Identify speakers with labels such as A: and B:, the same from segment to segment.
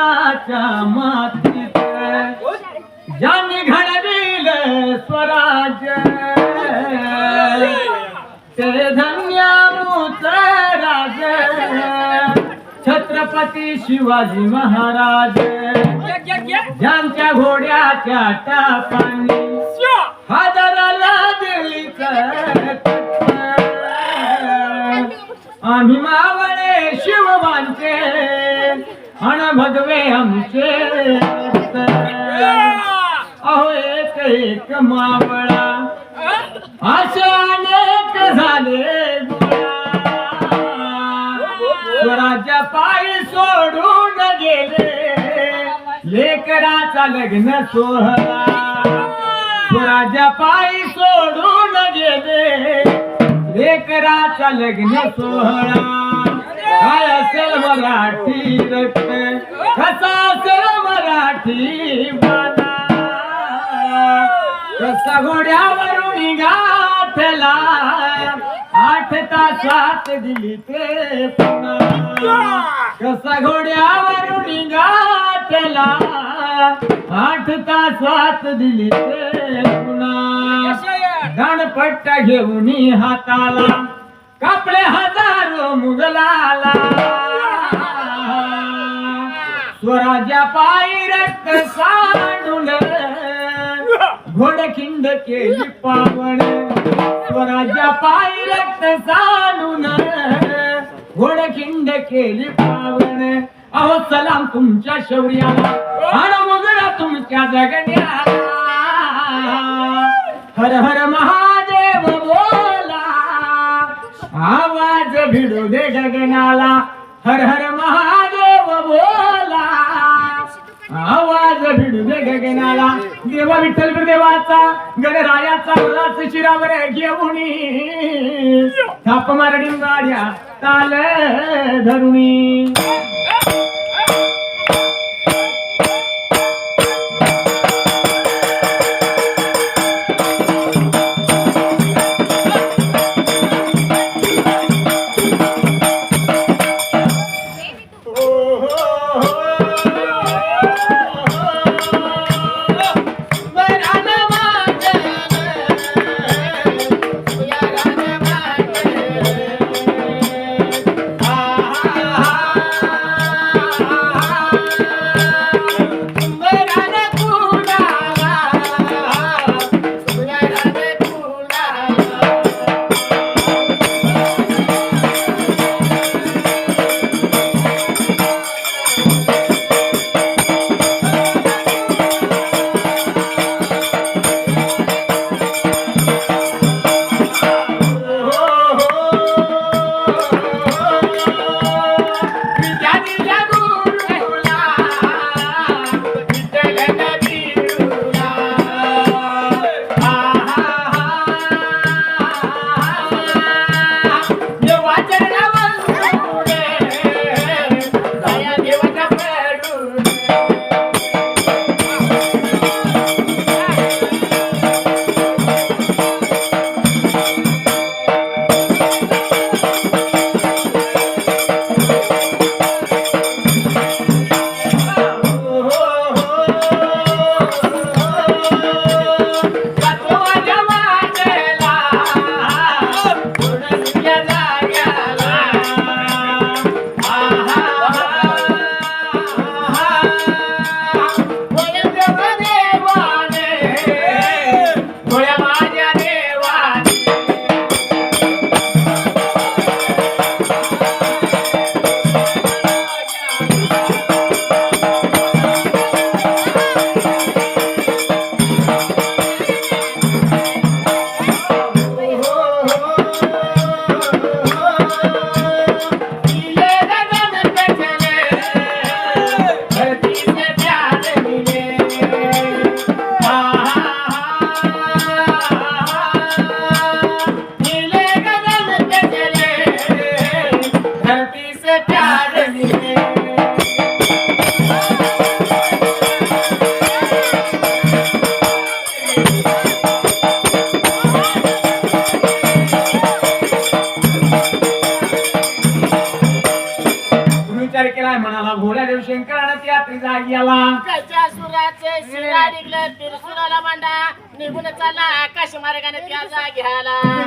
A: शस्त्राच्या मातीत ज्यांनी घडविल स्वराज्य. ते धन्य राज. छत्रपती शिवाजी महाराज. ज्यांच्या घोड्याच्या टापांनी हादराला दिली आम्ही मावळे शिवबांचे अण भगवे आमचे अहो एक एक मावळा। असे अनेक झाले. स्वराज्या पायी सोडून गेले। लेकराचा लग्न सोहळा। स्वराज्या पायी सोडून गेले। लेकराचा लग्न सोहळा। काय असेल मराठी रक्त कसा असेल मराठी बाणा कसा घोड्यावरून गाठला आठ तासात दिली ते कसा घोड्यावरून गाठला आठ तासात दिली ते पुन्हा. गणपट्टा घेऊन हाताला कापले हजारो मुगलाला. स्वराज्या पायी रक्त सांडून. घोडखिंड केली पावन स्वराज्या पायी रक्त सांडून. घोडखिंड केली पावन अहो सलाम तुमच्या शौर्याला. हर मुगळा तुमच्या जगण्याला. हर हर महादेव बोल. आवाज भिडू दे गगनाला हर हर महादेव बोला. आवाज भिडू दे गगनाला देवा विठ्ठल देवाचा गणरायाचा उल्हास शिरावर घेऊन थाप मारडी गाड्या ताल धरुणी.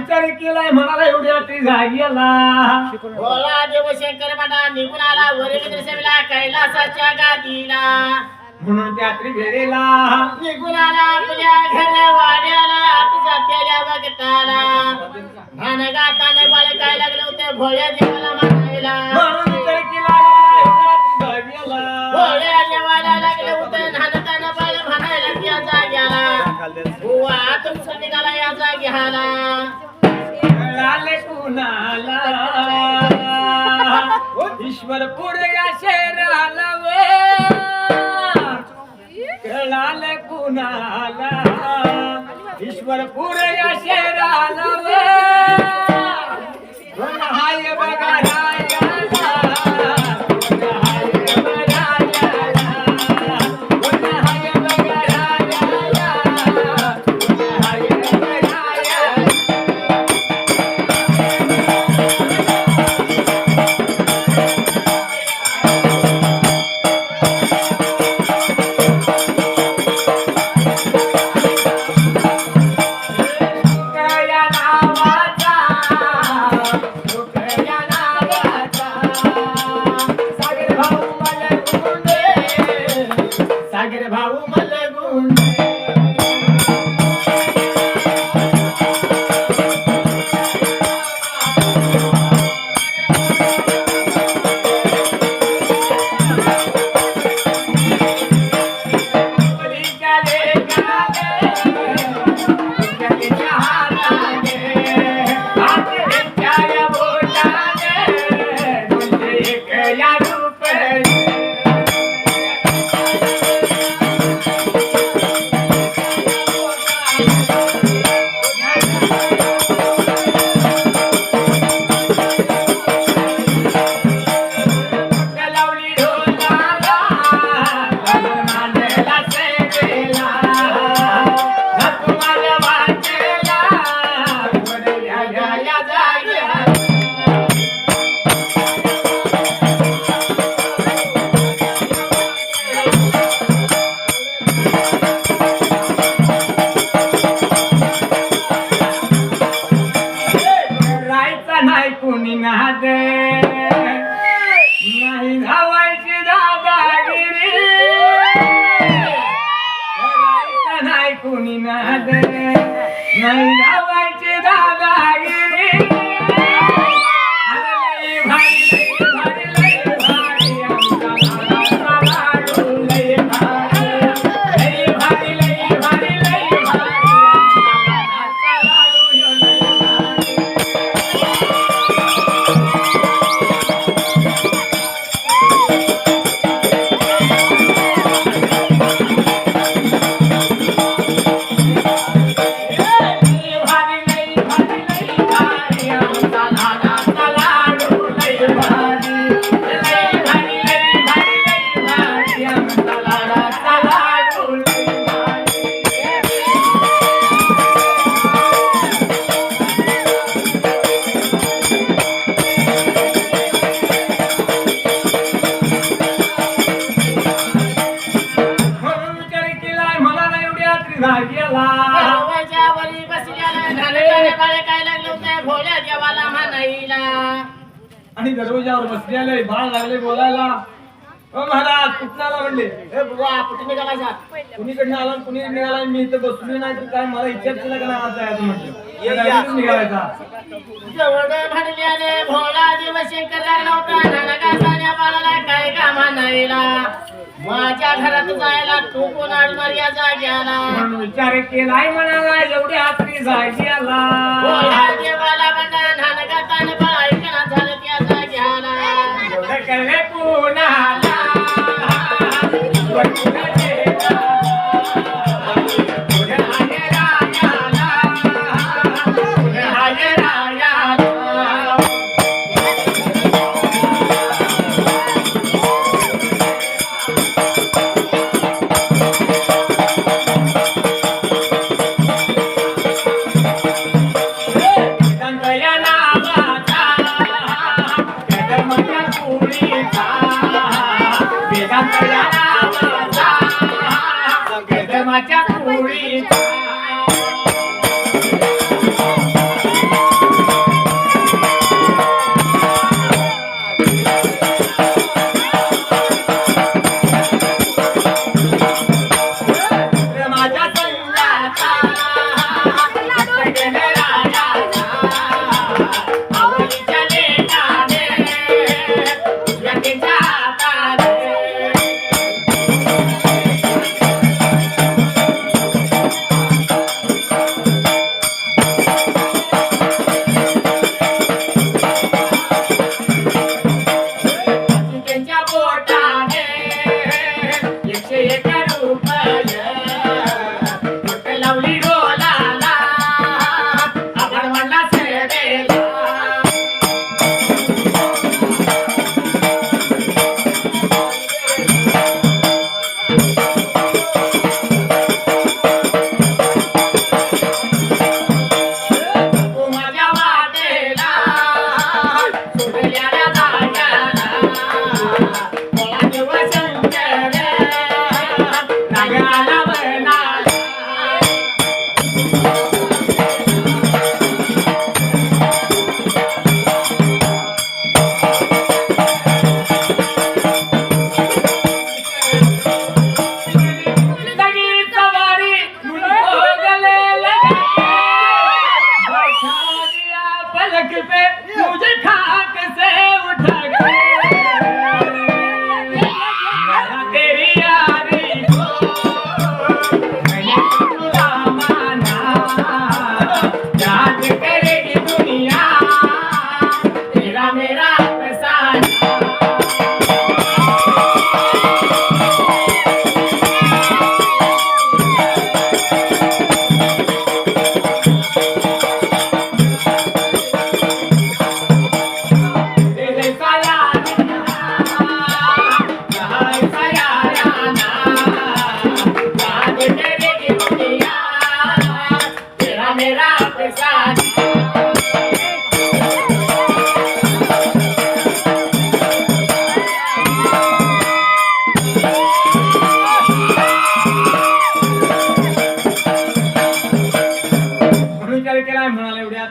A: विचार केलाय म्हणाला एवढी रात्री जागी आला
B: भोला देव शंकर मांडा निघून आला वरवींद्र सेवेला कैलासाच्या गादीला.
A: म्हणून रात्री भेटेला
B: निघून आला आपल्या घर वाड्याला त्याला बघताला. ध्यान गाताने बाळ काय लागलं होतं भोळ्या देवाला म्हणायला
A: म्हणून केला
B: भोळ्या देवाला लागलं होतं ध्यानताना बाळ म्हणायला त्या जाग्याला. हुआ तुमचं निघाला या जाग्याला.
A: कळाले कुणाला? ईश्वरपूर या शहराला वे कळाले कुणाला? ईश्वरपूर या शहराला
B: काय लागलं होतं? भोळ्या देवाला म्हणायला.
A: आणि दरवाजावर बसलेले बाळ लागले बोलायला. ओ महाराज कुठं आला म्हणले?
B: ए बुवा कुठे निघाला
A: कुणीकडनं आला कुणी निघाला मी इथं बसलो नाही तर काय मला इच्छा केला का नाही जायचं म्हटलं गाडीतून निघालायचा
B: जेवढं भांडल्याने भोळा देव शंकर लागला होता. बाळाला काय कामा नाहीला माझ्या घरात जायला तू कोण अडणार या जाग्याला.
A: म्हणून विचार केलाय म्हणाला एवढी रात्री जागी आला
B: भोळा देवाला म्हणा बाळ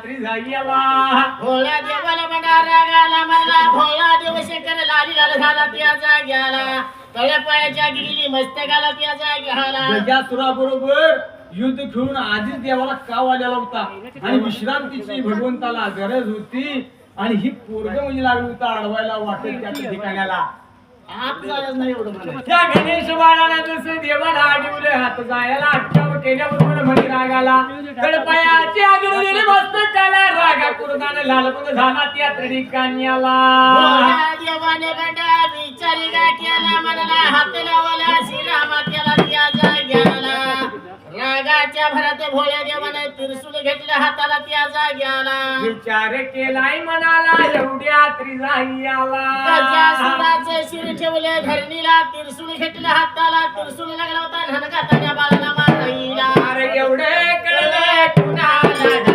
A: म्हणाला एवढ्या तरी जाई आला
B: भोळ्या देवाला म्हणा रागाला म्हणा भोळा देव शंकर लाली लाल झाला त्या जाग्याला तळ्या पायाच्या गेली मस्तकाला त्या जाग्याला
A: गजासुराबरोबर युद्ध खेळून आधीच देवाला काव आलेला होता. आणि विश्रांतीची भगवंताला गरज होती. आणि ही पोरग म्हणजे लागली होता अडवायला वाटेल त्या ठिकाण्याला. त्या गणेश बाळाला जसं देवाला आडवले हात जायला अटकाव केल्याबरोबर म्हणे रागाला. गणपयाची आगड गेली मस्तकाला रागा कुरदान लालपण झाला त्या ठिकाण्याला
B: भोळ्या देवाने गंडा विचारी केला म्हणला हात लावला श्रीरामा त्याला त्या जाग्याला. रागाच्या भरात भोळ्या देवाने घेतल्या हाताला त्या जाग्याला.
A: विचार केलाय म्हणाला एवढ्या त्रिजाईयाला
B: शिर ठेवले धरणीला त्रिशूल घेतलं हाताला. त्रिशूल लागला होता धनगाता त्या बाळाला मारायला.
A: अरे एवढे कळले कुणाला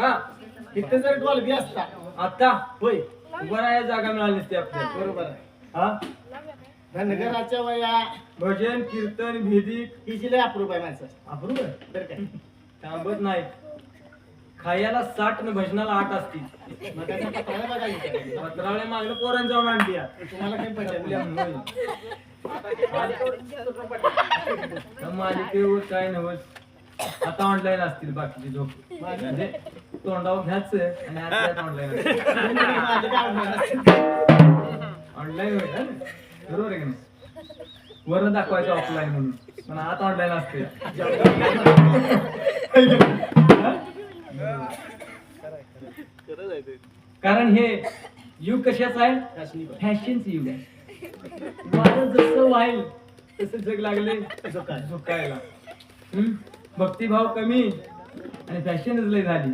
B: हा. इथे जर डॉल्बी असता.
A: आता
B: होय.
A: जागा मिळाली असते आपल्याला.
B: बरोबर आहे.
A: हा?
B: धनगराच्या वया.
A: भजन कीर्तन भेदिक
B: हिची लय अप्रूप आहे माणसं.
A: अप्रूप आहे?
B: बरं काय
A: थांबत नाही खायला साठ न भजनाला आठ असतील.
B: मग त्याचा पत्राला बघा इथे.
A: पत्रावळे मागलं पोरण जाऊन आणली
B: तुम्हाला काही पटलं
A: मालिकेवर काय नवस आता ऑनलाईन असतील बाकीचे झोप म्हणजे तोंडावर घ्यायचं आणि आता ऑनलाईन ऑनलाईन होईल बरोबर आहे की नाही? दाखवायचं ऑफलाईन म्हणून. पण आता ऑनलाईन असते कारण हे युग कशाच आहे? फॅशनच युग आहे. वारं जसं व्हाईल तसं जग लागले झोकायला हम्म? भक्तिभाव कमी आणि फॅशनच लय झाली.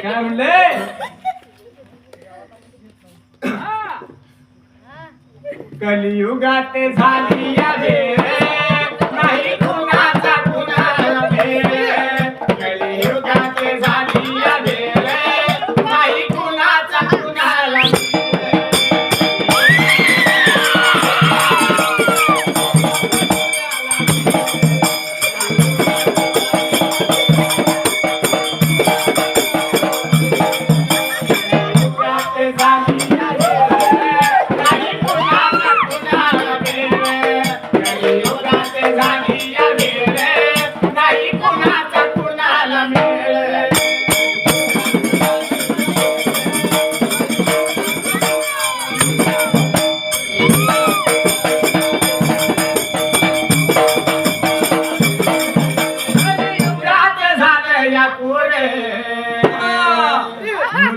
A: काय म्हणले? कलियुगात झाली या नाही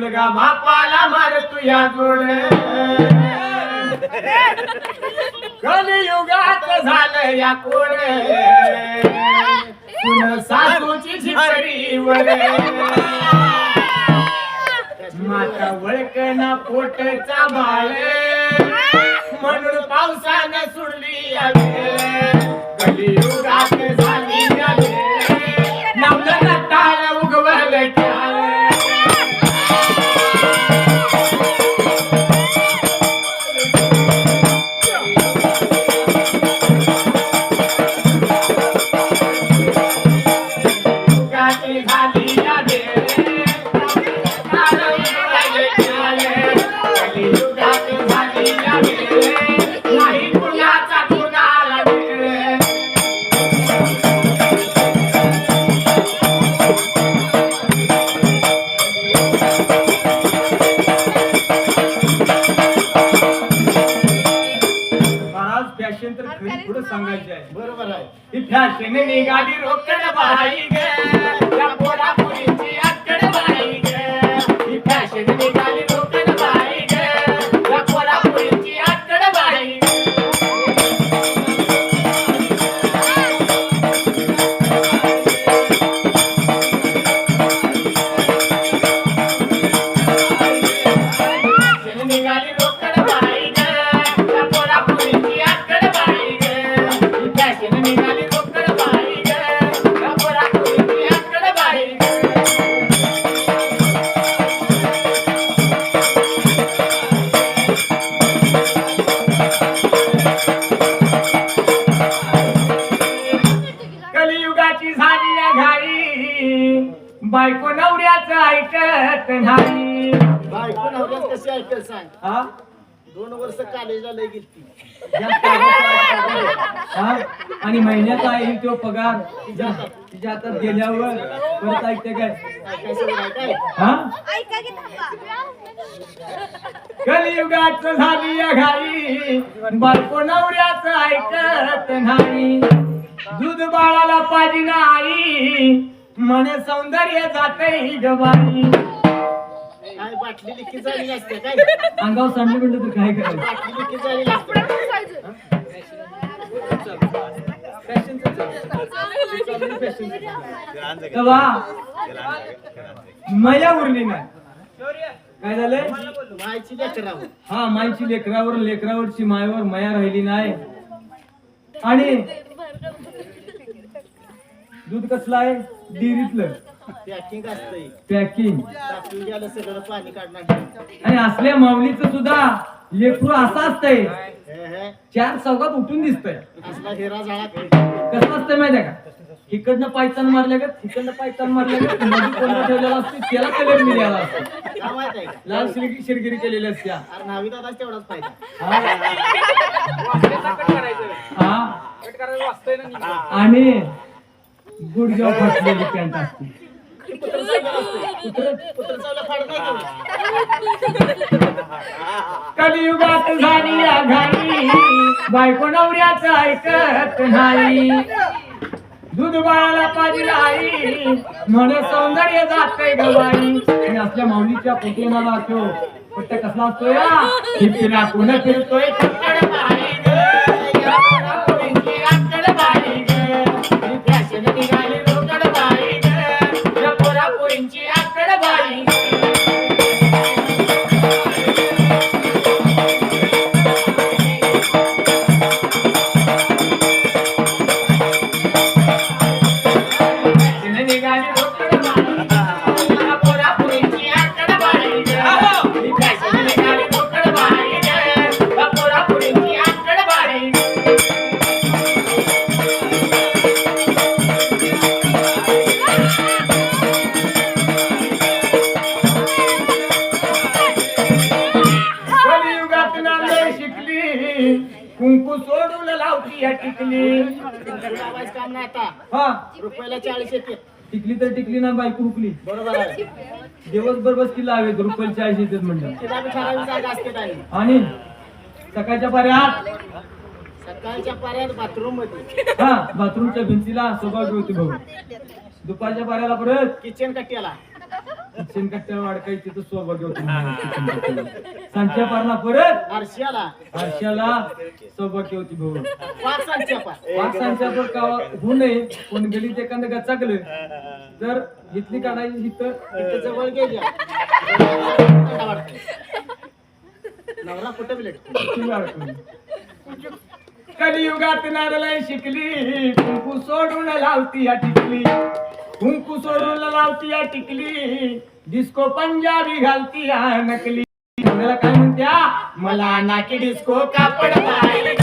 A: मुलगा बापाला मारतो या जोड. कलियुगात झालं या कोड. सुन सासूची झिपरीवर माता वळकना पोटचा बाळ. म्हणून पावसानं सुडली या कलियुगात हा?
B: दोन वर्ष कॉलेजला लय
A: जास्त हा? आणि महिन्याचा आहे तो पगार तिच्या तिच्या हातात गेल्यावर परत ऐकते काय?
B: काय सगळं आहे काय
A: हा?
C: ऐका की थांबा
A: कलियुगात झाली या घाई बायको नवऱ्याचं ऐकत नाही. दूध बाळाला पाहिजे नाही. म्हणे सौंदर्य जाते गवाई.
B: काय बाटली लिखी झाली असते काय?
A: अंगावर सांडलं म्हणलं तर काय करायचं?
B: बाटली लिखी झाली असते.
A: तेव्हा मया उरली नाही काय झालंय?
B: मायची लेकरावं
A: हा माईची लेकरावर लेकरावरची मायवर मया राहिली नाही. आणि दूध कसलं आहे? डेअरीतलं.
B: पॅकिंग असतंय.
A: पॅकिंग
B: टाकून गेलं सगळं पाणी काढणार
A: आणि असल्या माऊलीचं सुद्धा लेकरू असं असतंय.
B: हे हे
A: चार चौकात उठून दिसतंय.
B: असला हिरा झाला
A: कसं असतंय माहितीये का? इकडनं पायतान मारल्या गत इकडनं पायतान मारल्या मध्ये कोंबडा ठेवलेला असतो? त्याला कलर मिळाला असतो.
B: काय माहीत आहे? का
A: लाल शिरगी शिरगिरी केलेली
B: अरे दादा तेवढाच
A: हा? हा? आणि गुडघ्यावर फाटलेली पॅन्ट असते. कलियुगात झाली आघाडी बायको नवऱ्याच ऐकत नाही. दूध बाळाला पाहिजे आई म्हण सौंदर्य जाते गवाई. आणि असल्या माऊलीच्या पुतळ्याला तो पट्ट कसला असतो या कोण फिरतोय? टिकली
D: चाळीस येते
A: टिकली. तर टिकली ना बाई कुंकली
D: बरोबर आहे.
A: दिवसभर बस किल्ला हवे रुपये चाळीस
D: येते म्हणजे
A: आणि सकाळच्या पर्यात
D: सकाळच्या पर्यात बाथरूममध्ये
A: हा बाथरूमच्या भिंतीला सोबा होती भाऊ. दुपारच्या पाऱ्याला परत.
D: किचन कट्ट्याला.
A: किचन कट्ट्याला वाढकायची तर सौभाग्य होती. सांजच्या पारला परत.
D: आरशाला.
A: आरशाला सौभाग्य होती भाऊ.
D: पाच सांच्या पार.
A: पाच पर का होऊ नये कोण गलीत एखादं गचाकलं तर इथली काढायची इथं
D: इथं जवळ गेल्या. नवरा कुठं बिलेट.
A: कलियुगात नारलय शिकली कुंकू सोडून लावती या टिकली. कुंकू सोडून लावती या टिकली डिस्को पंजाबी घालती या नकली. काय म्हणत्या मला नाकी डिस्को कापड पाहिजे